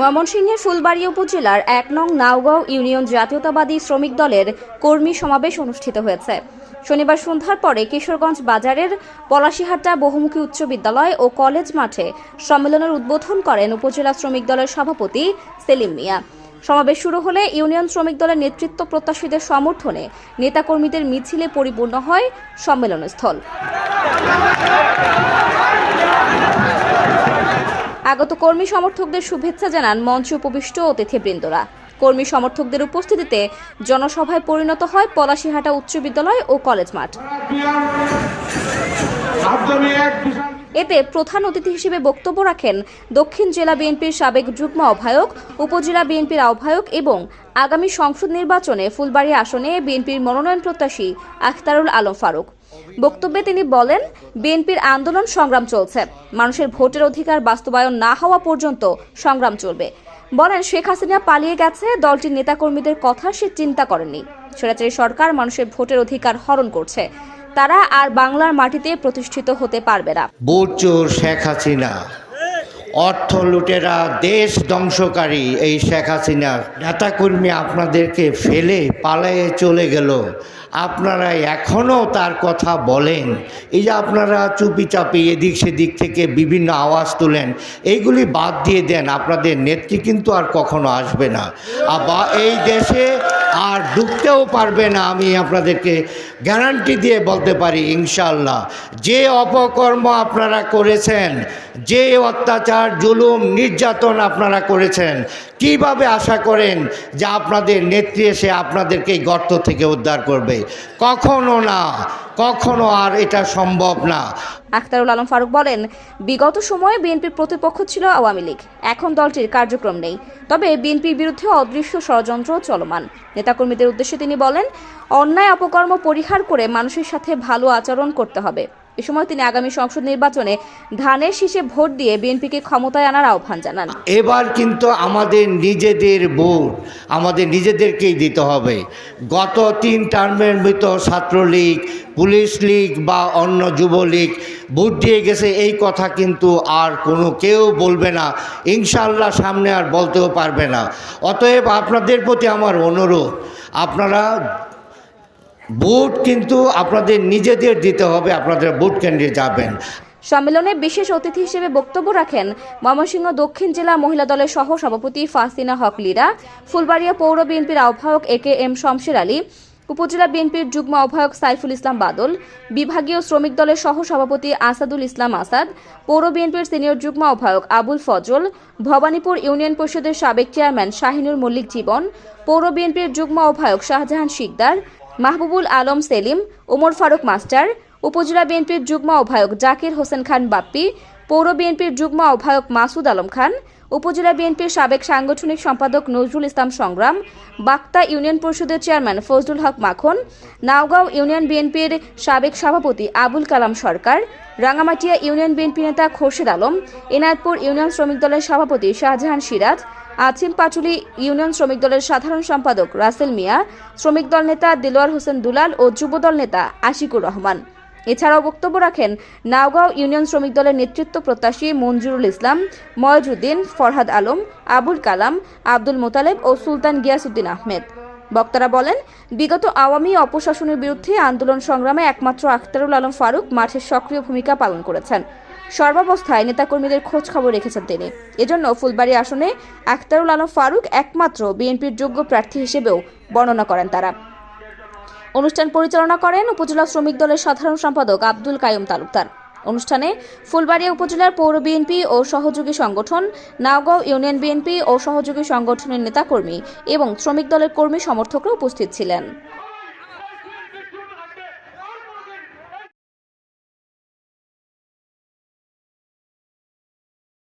ময়মনসিংহের ফুলবাড়ি উপজেলার এক নং নাওগাঁও ইউনিয়ন জাতীয়তাবাদী শ্রমিক দলের কর্মী সমাবেশ অনুষ্ঠিত হয়েছে। শনিবার সন্ধ্যার পরে কিশোরগঞ্জ বাজারের পলাশিহাটা বহুমুখী উচ্চ বিদ্যালয় ও কলেজ মাঠে সম্মেলনের উদ্বোধন করেন উপজেলা শ্রমিক দলের সভাপতি সেলিম মিয়া। সমাবেশ শুরু হলে ইউনিয়ন শ্রমিক দলের নেতৃত্ব প্রত্যাশীদের সমর্থনে নেতাকর্মীদের মিছিলে পরিপূর্ণ হয় সম্মেলনস্থল। আগত কর্মী সমর্থকদের শুভেচ্ছা জানান মঞ্চে উপবিষ্ট অতিথিবৃন্দরা। কর্মী সমর্থকদের উপস্থিতিতে জনসভায় পরিণত হয় পলাশিহাটা উচ্চ বিদ্যালয় ও কলেজ মাঠ। এতে প্রধান অতিথি হিসেবে বক্তব্য রাখেন দক্ষিণ জেলা বিএনপির সাবেক যুগ্ম আহ্বায়ক, উপজেলা বিএনপির আহ্বায়ক এবং আগামী সংসদ নির্বাচনে ফুলবাড়ি আসনে বিএনপির মনোনয়ন প্রত্যাশী আখতারুল আলম ফারুক। বক্তব্যে তিনি বলেন, বিএনপির আন্দোলন সংগ্রাম চলছে। মানুষের ভোটের অধিকার বাস্তবায়ন না হওয়া পর্যন্ত সংগ্রাম চলবে। বলেন, শেখ হাসিনা পালিয়ে গেছে, দলটির নেতাকর্মীদের কথা সে চিন্তা করেনি স্বৈরাচারী সরকার মানুষের ভোটের অধিকার হরণ করছে। তারা আর বাংলার মাটিতে প্রতিষ্ঠিত হতে পারবে না। ভোট চোর শেখ হাসিনা। অর্থ লুটেরা, দেশ ধ্বংসকারী, এই শেখ হাসিনা। নেতাকর্মী আপনাদেরকে ফেলে পালায়ে চলে গেল। আপনারা এখনও তার কথা বলেন। এই যে আপনারা চুপি চাপি এদিক সেদিক থেকে বিভিন্ন আওয়াজ তোলেন, এইগুলি বাদ দিয়ে দেন। আপনাদের নেত্রী কিন্তু আর কখনো আসবে না। বা এই দেশে আর ঢুকতেও পারবে না, আমি আপনাদেরকে গ্যারান্টি দিয়ে বলতে পারি ইনশাল্লাহ যে অপকর্ম আপনারা করেছেন, যে অত্যাচার, জুলুম, নির্যাতন আপনারা করেছেন, কীভাবে আশা করেন যে আপনাদের নেত্রী এসে আপনাদেরকে গর্ত থেকে উদ্ধার করবে? কখনো না। কখনো আর এটা সম্ভব না। আখতারুল আলম ফারুক বলেন, বিগত সময়ে বিএনপির প্রতিপক্ষ ছিল আওয়ামী লীগ। এখন দলটির কার্যক্রম নেই। তবে বিএনপির বিরুদ্ধে অদৃশ্য ষড়যন্ত্র চলমান। নেতাকর্মীদের উদ্দেশ্যে তিনি বলেন, অন্যায় অপকর্ম পরিহার করে মানুষের সাথে ভালো আচরণ করতে হবে। এ সময় তিনি আগামী সংসদ নির্বাচনে ধানের শীষে ভোট দিয়ে বিএনপিকে ক্ষমতায় আনার আহ্বান জানান। এবার কিন্তু আমাদের নিজেদের ভোট, আমাদের নিজেদেরকেই দিতে হবে। গত তিন টার্মের মতো ছাত্রলীগ, পুলিশ লীগ বা অন্য যুবলীগ ভোট দিয়ে গেছে এই কথা কিন্তু আর কোনো কেউ বলবে না। ইনশাল্লাহ সামনে আর বলতেও পারবে না। অতএব আপনাদের প্রতি আমার অনুরোধ, আপনারা ভোট কিন্তু আপনাদের নিজেদের দিতে হবে আপনাদের ভোট কেন্দ্রে যাবেন। সম্মেলনে বিশেষ অতিথি হিসেবে বক্তব্য রাখেন ময়মনসিংহ দক্ষিণ জেলা মহিলা দলের সহ সভাপতি ফাসিনা হক লীরা, ফুলবাড়িয়া পৌর বিএনপির আহ্বায়ক এ কে এম শমশের আলী, উপজেলা বিএনপির যুগ্ম আহ্বায়ক সাইফুল ইসলাম বাদল, বিভাগীয় শ্রমিক দলের সহ সভাপতি আসাদুল ইসলাম আসাদ, পৌর বিএনপির সিনিয়র যুগ্ম আহ্বায়ক আবুল ফজল, ভবানীপুর ইউনিয়ন পরিষদের সাবেক চেয়ারম্যান শাহিনুর মল্লিক জীবন, পৌর বিএনপির যুগ্ম আহ্বায়ক শাহজাহান শিকদার মাহবুবুল আলম সেলিম, ওমর ফারুক মাস্টার, উপজেলা বিএনপির যুগ্ম আহ্বায়ক জাকির হোসেন খান বাপ্পি, পৌর বিএনপির যুগ্ম আহ্বায়ক মাসুদ আলম খান উপজেলা বিএনপির সাবেক সাংগঠনিক সম্পাদক নজরুল ইসলাম সংগ্রাম, বাক্তা ইউনিয়ন পরিষদের চেয়ারম্যান ফজলুল হক মাখন, নাওগাঁও ইউনিয়ন বিএনপির সাবেক সভাপতি আবুল কালাম সরকার, রাঙামাটিয়া ইউনিয়ন বিএনপি নেতা খোরশেদ আলম, এনায়তপুর ইউনিয়ন শ্রমিক দলের সভাপতি শাহজাহান সিরাজ আছিম পাটুলি ইউনিয়ন শ্রমিক দলের সাধারণ সম্পাদক রাসেল মিয়া, শ্রমিক দল নেতা দিলোয়ার হোসেন দুলাল ও যুবদল নেতা আশিকুর রহমান। এছাড়াও বক্তব্য রাখেন নাওগাঁও ইউনিয়ন শ্রমিক দলের নেতৃত্ব প্রত্যাশী মঞ্জুরুল ইসলাম, ময়জুদ্দিন, ফরহাদ আলম, আবুল কালাম, আব্দুল মোতালেব ও সুলতান গিয়াসুদ্দিন আহমেদ। বক্তারা বলেন, বিগত আওয়ামী অপশাসনের বিরুদ্ধে আন্দোলন সংগ্রামে একমাত্র আখতারুল আলম ফারুক মাঠের সক্রিয় ভূমিকা পালন করেছেন। সর্বাবস্থায় নেতাকর্মীদের খোঁজ খবর রেখেছেন তিনি। এজন্য ফুলবাড়ি আসনে আখতারুল আলম ফারুক একমাত্র বিএনপির যোগ্য প্রার্থী হিসেবেও বর্ণনা করেন তারা। অনুষ্ঠান পরিচালনা করেন উপজেলা শ্রমিক দলের সাধারণ সম্পাদক আব্দুল কায়ুম তালুকদার। অনুষ্ঠানে ফুলবাড়িয়া উপজেলার পৌর বিএনপি ও সহযোগী সংগঠন, নাওগাঁও ইউনিয়ন বিএনপি ও সহযোগী সংগঠনের নেতাকর্মী এবং শ্রমিক দলের কর্মী সমর্থকরা উপস্থিত ছিলেন।